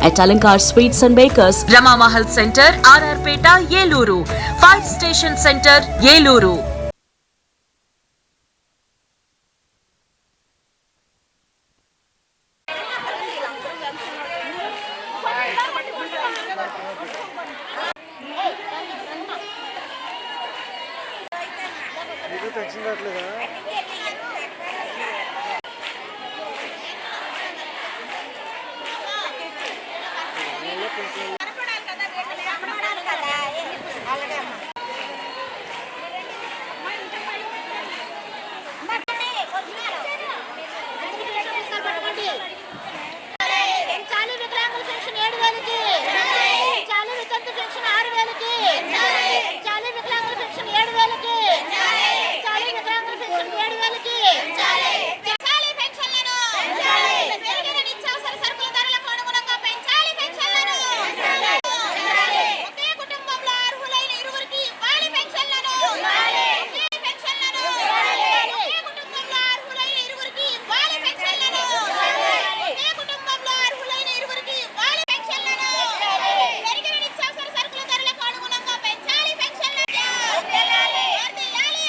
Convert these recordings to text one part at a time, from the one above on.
At Alankar Sweets and Bakers, Rama Mahal Center, RR Peta, Yeluru, Fire Station center yeluru చాలీ వికలాంగుల pension ఏడు వేలకి చాలీ వికలాంగుల పెన్షన్ ఏడు వేలకి చాలీ పెన్షన్లను పెరిగిన నిత్యావసర సరుకుల ధరలకు అనుగుణంగా పెంచాలి పెన్షన్లను ఒకే కుటుంబంలో అర్హులైన ఇరువురికి ఇవ్వాలి పెన్షన్లను ఒకే పెన్షన్లను ఒకే కుటుంబంలో అర్హులైన ఇరువురికి ఇవ్వాలి పెన్షన్లను ఒకే కుటుంబంలో అర్హులైన ఇరువురికి ఇవ్వాలి పెన్షన్లను పెరిగిన నిత్యావసర సరుకుల ధరలకు అనుగుణంగా పెంచాలి పెన్షన్లను వర్ధిల్లాలి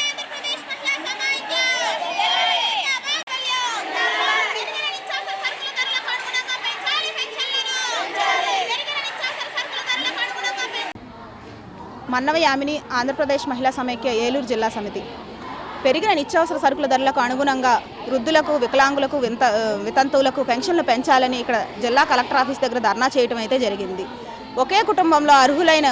ఆంధ్రప్రదేశ్ మహిళా సమాఖ్య జిందాబాద్ కళ్యాణ్. పెరిగిన నిత్యావసర సరుకుల ధరలకు అనుగుణంగా పెంచాలి పెన్షన్లను పెరిగిన నిత్యావసర సరుకుల ధరలకు అనుగుణంగా పెంచాలి మన్నవ యామిని ఆంధ్రప్రదేశ్ మహిళా సమైక్య ఏలూరు జిల్లా సమితి. పెరిగిన నిత్యావసర సరుకుల ధరలకు అనుగుణంగా వృద్ధులకు వికలాంగులకు వింత వితంతువులకు పెన్షన్లు పెంచాలని ఇక్కడ జిల్లా కలెక్టర్ ఆఫీస్ దగ్గర ధర్నా చేయడం అయితే జరిగింది. ఒకే కుటుంబంలో అర్హులైన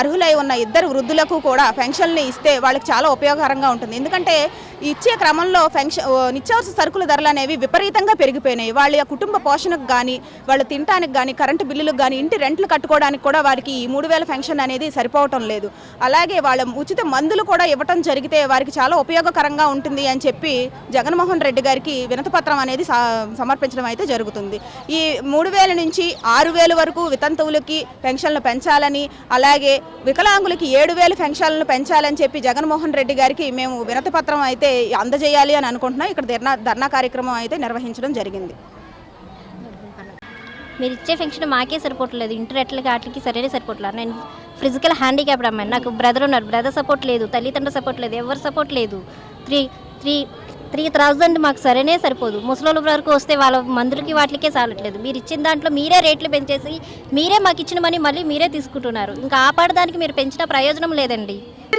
అర్హులై ఉన్న ఇద్దరు వృద్ధులకు కూడా పెన్షన్లు ఇస్తే వాళ్ళకి చాలా ఉపయోగకరంగా ఉంటుంది. ఎందుకంటే ఇచ్చే క్రమంలో పెన్షన్ నిత్యావసర సరుకుల ధరలు అనేవి విపరీతంగా పెరిగిపోయినాయి. వాళ్ళ కుటుంబ పోషణకు కానీ వాళ్ళు తినడానికి కానీ కరెంటు బిల్లులకు కానీ ఇంటి రెంట్లు కట్టుకోవడానికి కూడా వారికి ఈ మూడు వేల పెన్షన్ అనేది సరిపోవటం లేదు. అలాగే వాళ్ళ ఉచిత మందులు కూడా ఇవ్వటం జరిగితే వారికి చాలా ఉపయోగకరంగా ఉంటుంది అని చెప్పి జగన్మోహన్ రెడ్డి గారికి వినతపత్రం అనేది సా- సమర్పించడం అయితే జరుగుతుంది. ఈ మూడు వేల నుంచి ఆరు వేల వరకు వితంతువులకి పెన్షన్లు పెంచాలని అలాగే వికలాంగులకి ఏడు వేలు పెన్షన్లు పెంచాలని చెప్పి జగన్మోహన్ రెడ్డి గారికి మేము వినతపత్రం అయితే అందజేయాలి అని అనుకుంటున్నా. ఇక్కడ ధర్నా ధర్నా కార్యక్రమం అయితే నిర్వహించడం జరిగింది. మీరు ఇచ్చే ఫంక్షన్ మాకే సరిపోవట్లేదు. ఇంటర్ ఎట్లకి వాటికి సరైన సరిపోవట్లేదు నేను ఫిజికల్ హ్యాండిక్యాప్డ్ అమ్మాయి. నాకు బ్రదర్ ఉన్నారు బ్రదర్ సపోర్ట్ లేదు. తల్లిదండ్రుల సపోర్ట్ లేదు. ఎవరు సపోర్ట్ లేదు. త్రీ త్రీ త్రీ థౌజండ్ మాకు సరైనే సరిపోదు. ముసలోళ్ళ వరకు వస్తే వాళ్ళ మందులకి వాటికే చాలట్లేదు. మీరు ఇచ్చిన దాంట్లో మీరే రేట్లు పెంచేసి మీరే మాకు ఇచ్చిన మనీ మళ్ళీ మీరే తీసుకుంటున్నారు. ఇంకా ఆపాడడానికి మీరు పెంచిన ప్రయోజనం లేదండి.